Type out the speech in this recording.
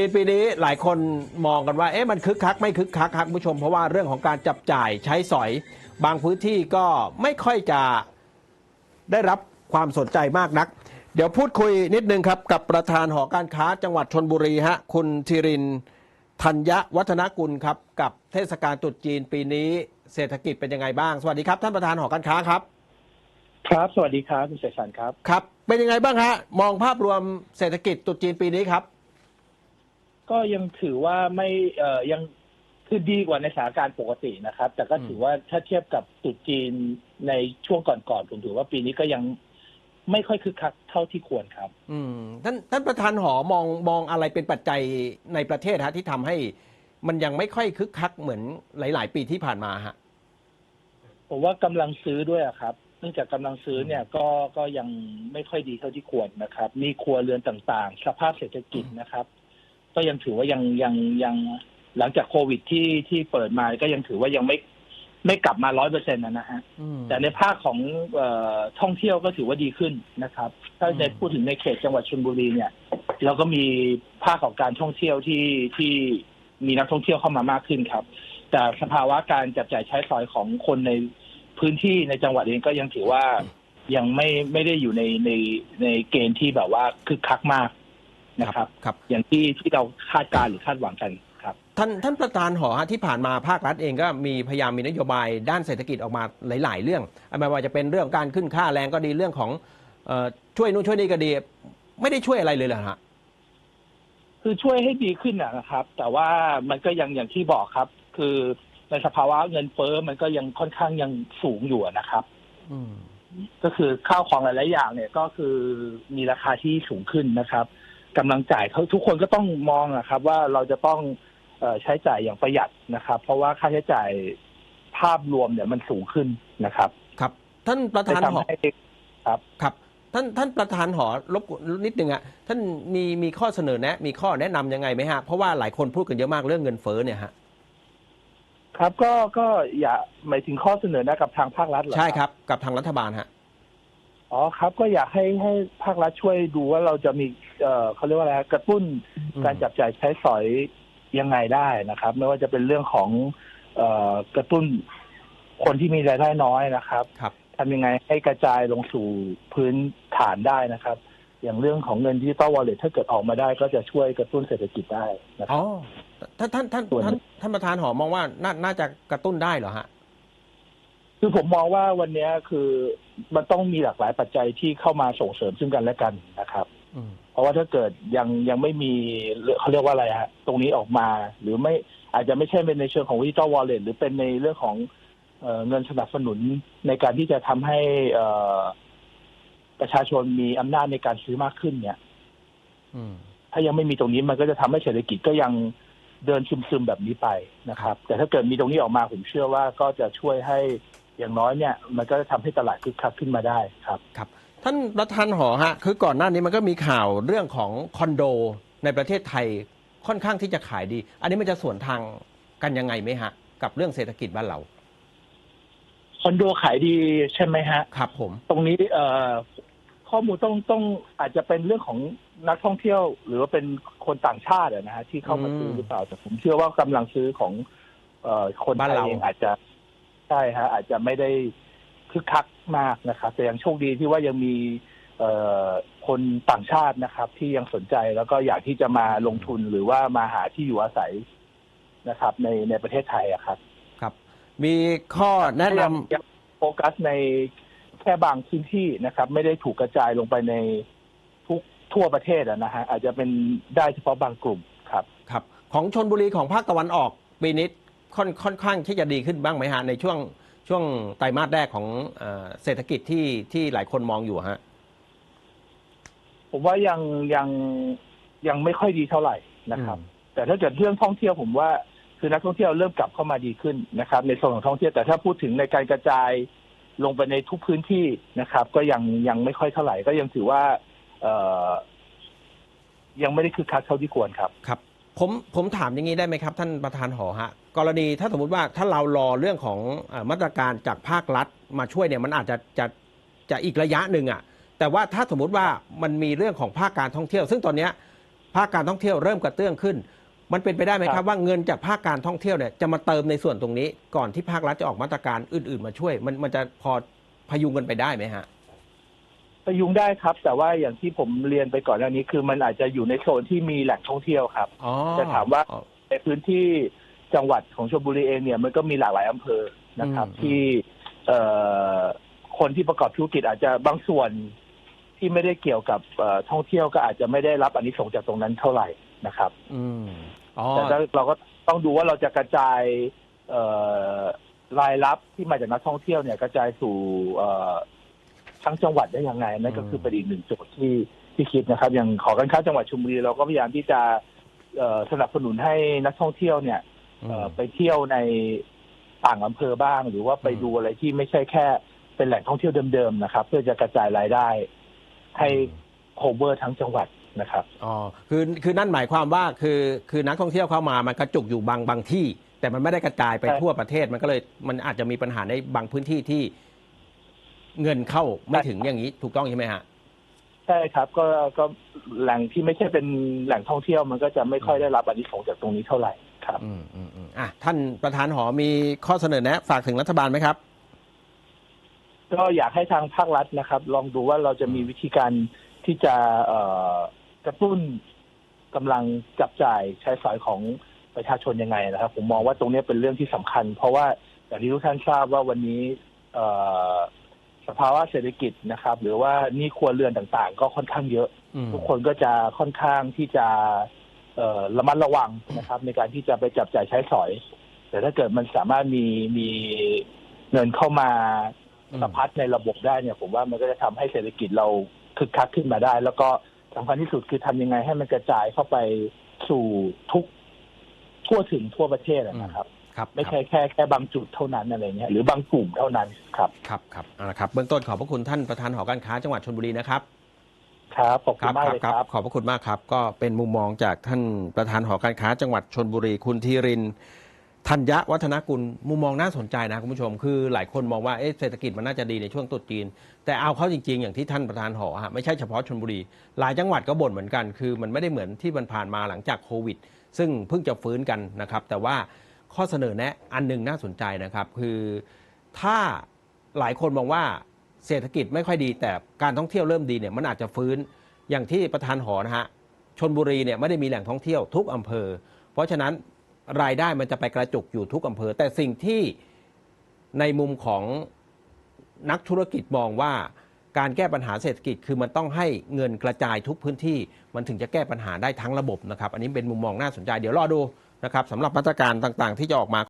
จีนปีนี้หลายคนมองกันว่าเอ๊ะมันคึกคักไม่คึกคักครับคุณผู้ชมเพราะว่าเรื่องของการจับจ่ายใช้สอย บางพื้นที่ก็ไม่ค่อยจะได้รับความสนใจมากนัก เดี๋ยวพูดคุยนิดนึงครับ กับประธานหอการค้าจังหวัดชนบุรีฮะคุณธีรินธัญวัฒนกุลครับ กับเทศกาลตรุษจีนปีนี้เศรษฐกิจเป็นยังไงบ้าง สวัสดีครับท่านประธานหอการค้าครับ ครับ สวัสดีครับคุณเสกสรรครับ ครับ เป็นยังไงบ้างฮะมองภาพรวมเศรษฐกิจตรุษจีนปีนี้ครับ ก็ยังถือว่าไม่เอ่อยังคือดีกว่าในสถานการณ์ปกตินะครับ แต่ก็อืมถือว่าถ้าเทียบกับตรุษจีนในช่วงก่อนๆผมถือว่าปีนี้ก็ยังไม่ค่อยคึกคักเท่าที่ควรครับ อืมท่านท่านประธานหอมองมองอะไรเป็นปัจจัยในประเทศฮะที่ทำให้มันยังไม่ค่อยคึกคักเหมือนหลาย ๆ ปีที่ผ่านมาฮะผมว่ากำลังซื้อด้วยอะครับ เนื่องจากกำลังซื้อเนี่ยก็ก็ยังไม่ค่อยดีเท่าที่ควรนะครับ มีครัวเรือนต่างๆ สภาพเศรษฐกิจนะครับ ก็ยังถือว่ายังยังยังหลังจากโควิดที่ที่เปิดมาก็ยังถือว่ายังไม่ไม่กลับมาร้อยเปอร์เซ็นต์นะฮะอืมแต่ในภาคของเออท่องเที่ยวก็ถือว่าดีขึ้นนะครับ ถ้าในอืมพูดถึงในเขตจังหวัดชลบุรีเนี่ย เราก็มีภาคของการท่องเที่ยวที่ที่มีนักท่องเที่ยวเข้ามามากขึ้นครับ แต่สภาวะการจับจ่ายใช้สอยของคนในพื้นที่ในจังหวัดเองก็ยังถือว่ายังไม่ไม่ได้อยู่ในในในเกณฑ์ที่แบบว่าคึกคักมาก นะครับ ครับ อย่างที่ที่เราคาดการณ์หรือคาดหวังกันครับ ท่านท่านประธานหอฮะที่ผ่านมาภาครัฐเองก็มีพยายามมีนโยบายด้านเศรษฐกิจออกมาหลาย ๆ เรื่องไม่ว่าจะเป็นเรื่องการขึ้นค่าแรงก็ดีเรื่องของเอ่อช่วยนู่นช่วยนี่ก็ดี ไม่ได้ช่วยอะไรเลยเหรอฮะ คือช่วยให้ดีขึ้นนะนะครับ แต่ว่ามันก็ยังอย่างที่บอกครับ คือในสภาวะเงินเฟ้อมันก็ยังค่อนข้างยังสูงอยู่นะครับ อืม ก็คือข้าวของหลายๆอย่างเนี่ยก็คือมีราคาที่สูงขึ้นนะครับ กำลังจ่ายเขาทุกคนก็ต้องมองนะครับ ว่าเราจะต้องเอ่อใช้จ่ายอย่างประหยัดนะครับ เพราะว่าค่าใช้จ่ายภาพรวมเนี่ยมันสูงขึ้นนะครับ ครับ ท่านประธานจะหอทำให้ครับครับ ท่านท่านประธานหอรบกวนนิดนึงอะท่านมีมีข้อเสนอแนะ มีข้อแนะนำยังไงไหมฮะเพราะว่าหลายคนพูดกันเยอะมากเรื่องเงินเฟ้อเนี่ยฮะครับก็ก็อย่าหมายถึงข้อเสนอแนะกับทางภาครัฐเหรอใช่ครับ กับทางรัฐบาลฮะ อ๋อครับก็อยากให้ให้ภาครัฐช่วยดูว่าเราจะมีเอ่อเขาเรียกว่าอะไรฮะกระตุ้นอืมการจับจ่ายใช้สอยยังไงได้นะครับ ไม่ว่าจะเป็นเรื่องของเอ่อกระตุ้นคนที่มีรายได้น้อยนะครับครับ ทำยังไงให้กระจายลงสู่พื้นฐานได้นะครับ อย่างเรื่องของเงินดิจิตอลวอลเล็ตถ้าเกิดออกมาได้ก็จะช่วยกระตุ้นเศรษฐกิจได้นะคอ๋รัอบท่านท่านท่านส่วน ท่านท่านประธานหอมองว่าน่าน่าจะกระตุ้นได้เหรอฮะ คือผมมองว่าวันนี้คือมันต้องมีหลากหลายปัจจัยที่เข้ามาส่งเสริมซึ่งกันและกันนะครับอืมเพราะว่าถ้าเกิดยังยังไม่มีเขาเรียกว่าอะไรฮะตรงนี้ออกมา หรือไม่อาจจะไม่ใช่เป็นในเชิงของดิจิตอลวอลเล็ตหรือเป็นในเรื่องของเอ่อเงินสนับสนุนในการที่จะทำให้เอ่อประชาชนมีอำนาจในการซื้อมากขึ้น เนี่ยอืมถ้ายังไม่มีตรงนี้มันก็จะทำให้เศรษฐกิจก็ยังเดินซึมๆแบบนี้ไปนะครับ แต่ถ้าเกิดมีตรงนี้ออกมาผมเชื่อว่าก็จะช่วยให้ อย่างน้อยเนี่ยมันก็จะทำให้ตลาดคึกคักขึ้นมาได้ครับ ครับ ท่านประธานหอฮะคือก่อนหน้านี้มันก็มีข่าวเรื่องของคอนโดในประเทศไทยค่อนข้างที่จะขายดี อันนี้มันจะสวนทางกันยังไงไหมฮะ กับเรื่องเศรษฐกิจบ้านเราคอนโดขายดีใช่ไหมฮะ ครับผม ตรงนี้เอ่อข้อมูลต้องต้องอาจจะเป็นเรื่องของนักท่องเที่ยว หรือว่าเป็นคนต่างชาติอะนะฮะที่เข้ามาซื้อหรือเปล่าแต่ผมเชื่อว่ากำลังซื้อของเอ่อคนไทบ้านยเรา เองอาจจะ ใช่ฮะอาจจะไม่ได้คึกคักมากนะครับ แต่ยังโชคดีที่ว่ายังมีเอ่อคนต่างชาตินะครับ ที่ยังสนใจแล้วก็อยากที่จะมาลงทุนหรือว่ามาหาที่อยู่อาศัยนะครับ ในในประเทศไทยอะครับครับ มีข้อแนะนำ ยังยังโฟกัสในแค่บางพื้นที่นะครับ ไม่ได้ถูกกระจายลงไปในทุกทั่วประเทศอะนะฮะอาจจะเป็นได้เฉพาะบางกลุ่มครับ ครับของชนบุรีของภาคตะวันออกปีนี้ ค่อนค่อนข้างที่จะดีขึ้นบ้างไหมฮะในช่วงช่วงไตรมาสแรกของเอ่อเศรษฐกิจที่ที่หลายคนมองอยู่ฮะ ผมว่ายังยังยังไม่ค่อยดีเท่าไหร่นะครับ อืม แต่ถ้าเกิดเรื่องท่องเที่ยวผมว่าคือนักท่องเที่ยวเริ่มกลับเข้ามาดีขึ้นนะครับ ในส่วนของท่องเที่ยวแต่ถ้าพูดถึงในการกระจายลงไปในทุกพื้นที่นะครับ ก็ยังยังไม่ค่อยเท่าไหร่ ก็ยังถือว่า เอ่อยังไม่ได้คึกคักเท่าที่ควรครับ ครับ ผมผมถามอย่างนี้ได้ไหมครับ ท่านประธานหอฮะกรณีถ้าสมมติว่าถ้าเรารอเรื่องของเอ่อมาตรการจากภาครัฐมาช่วยเนี่ยมันอาจจะจะจะอีกระยะหนึ่งอะ่ะแต่ว่าถ้าสมมติว่ามันมีเรื่องของภาคการท่องเที่ยว ซึ่งตอนเนี้ยภภาคการท่องเที่ยวเริ่มกระเตื้องขึ้น มันเป็นไปได้ไหมคครัรับบ ว่าเงินจากภาคการท่องเที่ยวเนี่ยจะมาเติมในส่วนตรงนี้ ก่อนที่ภาครัฐจะออกมาตรการอื่น ๆ มาช่วย มันมันจะพอพยุงกันไปได้ไหมฮะ ประยุงได้ครับ แต่ว่าอย่างที่ผมเรียนไปก่อนหน้านี้ คือมันอาจจะอยู่ในโซนที่มีแหล่งท่องเที่ยวครับอ๋อจะถามว่าอ๋อในพื้นที่จังหวัดของชลบุรีเองเนี่ยมันก็มีหลากหลายอำเภอนะครับอืมที่เอ่อคนที่ประกอบธุรกิจอาจจะบางส่วนที่ไม่ได้เกี่ยวกับเอ่อท่องเที่ยวก็อาจจะไม่ได้รับอันนี้ส่งส์จากตรงนั้นเท่าไหร่นะครับ อืมอ๋อแต่ถ้าเราก็ต้องดูว่าเราจะกระจายเอ่อรายรับที่มาจากนักท่องเที่ยวเนี่ยกระจายสู่เอ่อ ทั้งจังหวัดได้ยังไงนั่นก็คือเป็นอีกหนึ่งโจทย์ที่ที่คิดนะครับ อย่างขอการค้าจังหวัดชลบุรีเราก็พยายามที่จะเอ่อสนับสนุนให้นักท่องเที่ยวเนี่ยเอ่อไปเที่ยวในต่างอำเภอบ้าง หรือว่าไปดูอะไรที่ไม่ใช่แค่เป็นแหล่งท่องเที่ยวเดิมๆนะครับ เพื่อจะกระจายรายได้ ให้โคเวอร์ทั้งจังหวัดนะครับอ๋อคือคือนั่นหมายความว่าคือคือนักท่องเที่ยวเข้ามามันกระจุกอยู่บางบางที่ แต่มันไม่ได้กระจายไปใช่ทั่วประเทศมันก็เลยมันอาจจะมีปัญหาในบางพื้นที่ที่ เงินเข้าไม่ถึงอย่างนี้ถูกต้องใช่ไหมฮะใช่ครับก็ก็แหล่งที่ไม่ใช่เป็นแหล่งท่องเที่ยวมันก็จะไม่ค่อยได้รับอานิสงส์จากตรงนี้เท่าไหร่ครับอืมอืมอืมอะท่านประธานหอมีข้อเสนอแนะ ฝากถึงรัฐบาลไหมครับ ก็อยากให้ทางภาครัฐนะครับ ลองดูว่าเราจะมีวิธีการที่จะเอ่อกระตุ้นกำลังจับจ่ายใช้สอยของประชาชนยังไงนะครับ ผมมองว่าตรงนี้เป็นเรื่องที่สำคัญ เพราะว่าอย่างที่ทุกท่านทราบว่าวันนี้ เอ่อ สภาวะเศรษฐกิจนะครับ หรือว่าหนี้ครัวเรือนต่างๆ ก็ค่อนข้างเยอะอืมทุกคนก็จะค่อนข้างที่จะเอ่อระมัดระวังนะครับ ในการที่จะไปจับจ่ายใช้สอย แต่ถ้าเกิดมันสามารถมีมีเงินเข้ามาอืมสะพัดในระบบได้เนี่ย ผมว่ามันก็จะทำให้เศรษฐกิจเราคึกคักขึ้นมาได้ แล้วก็สำคัญที่สุดคือทำยังไงให้มันกระจายเข้าไปสู่ทุกทั่วถึงทั่วประเทศอะนะครับ ครับ ไม่ใช่แค่แค่บางจุดเท่านั้นอะไรเงี้ยหรือบางกลุ่มเท่านั้นครับครับครับเอาละครับเบื้องต้นขอบพระคุณท่านประธานหอการค้าจังหวัดชลบุรีนะครับครับขอบคุณมากเลยครับ ขอบพระคุณมากครับ ก็เป็นมุมมองจากท่านประธานหอการค้า จังหวัดชนบุรีคุณธีรินทร์ธัญญวัฒนกุลมุมมองน่าสนใจนะคุณผู้ชม คือหลายคนมองว่าเอ๊ะเศรษฐกิจมันน่าจะดีในช่วงตรุษจีน แต่เอาเข้าจริง ๆ อย่างที่ท่านประธานหอฮะไม่ใช่เฉพาะชนบุรี หลายจังหวัดก็บ่นเหมือนกัน คือมันไม่ได้เหมือนที่มันผ่านมาหลังจากโควิด ซึ่งเพิ่งจะฟื้นกันนะครับ แต่ว่า ข้อเสนอแนะอันหนึ่งน่าสนใจนะครับ คือถ้าหลายคนมองว่าเศรษฐกิจไม่ค่อยดี แต่การท่องเที่ยวเริ่มดีเนี่ยมันอาจจะฟื้นอย่างที่ประธานหอนะฮะชนบุรีเนี่ยไม่ได้มีแหล่งท่องเที่ยวทุกอำเภอ เพราะฉะนั้นรายได้มันจะไปกระจุกอยู่ทุกอำเภอ แต่สิ่งที่ในมุมของนักธุรกิจมองว่าการแก้ปัญหาเศรษฐกิจคือมันต้องให้เงินกระจายทุกพื้นที่ มันถึงจะแก้ปัญหาได้ทั้งระบบนะครับ อันนี้เป็นมุมมองน่าสนใจ เดี๋ยวรอดู นะครับสำหรับมาตรการต่างๆ ที่จะออกมา